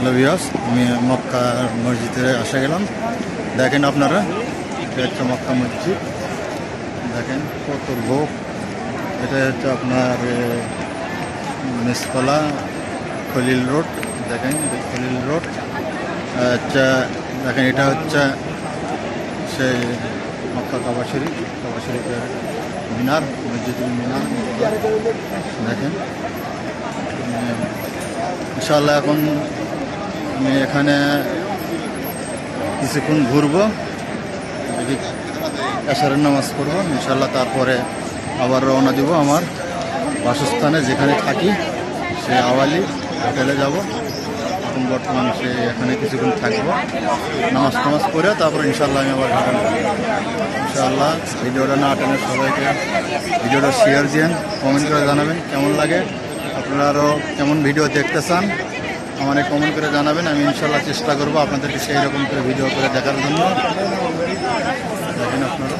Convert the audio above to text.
Hello বিয়াস আমি মক্কা মসজিদে আসা গেলাম। দেখেন আপনারা, এটা হচ্ছে মক্কা মসজিদ। দেখেন কত লোক। এটা হচ্ছে আপনার নিচতলা খলিল রোড। দেখেন খলিল রোড। আচ্ছা দেখেন, এটা হচ্ছে সেই মক্কা কাবা শরীফ। কাবা শরীফের মিনার মসজিদুল মিনার। দেখেন। ইনশাল্লাহ এখন আমি এখানে কিছুক্ষণ ঘুরবো। দেখি এশারের নামাজ পড়ব। ইনশাল্লাহ তারপরে আবার রওনা দিব আমার বাসস্থানে যেখানে থাকি, সে আওয়ালি হোটেলে যাব। এখন বর্তমান সে এখানে কিছুক্ষণ থাকব। নামাজ টামাজ করে তারপরে ইনশাল্লাহ আমি আবার ঘাটাল ইনশাল্লাহ ভিডিওটা না টেনে সবাইকে ভিডিওটা শেয়ার দিন কমেন্ট করে জানাবেন কেমন লাগে। আপনারা আরও কেমন ভিডিও দেখতে চান আমাকে কমেন্ট করে জানাবেন, আমি ইনশাল্লাহ চেষ্টা করব আপনাদেরকে সেই রকম করে ভিডিও করে দেখার জন্য। দেখেন আপনারা।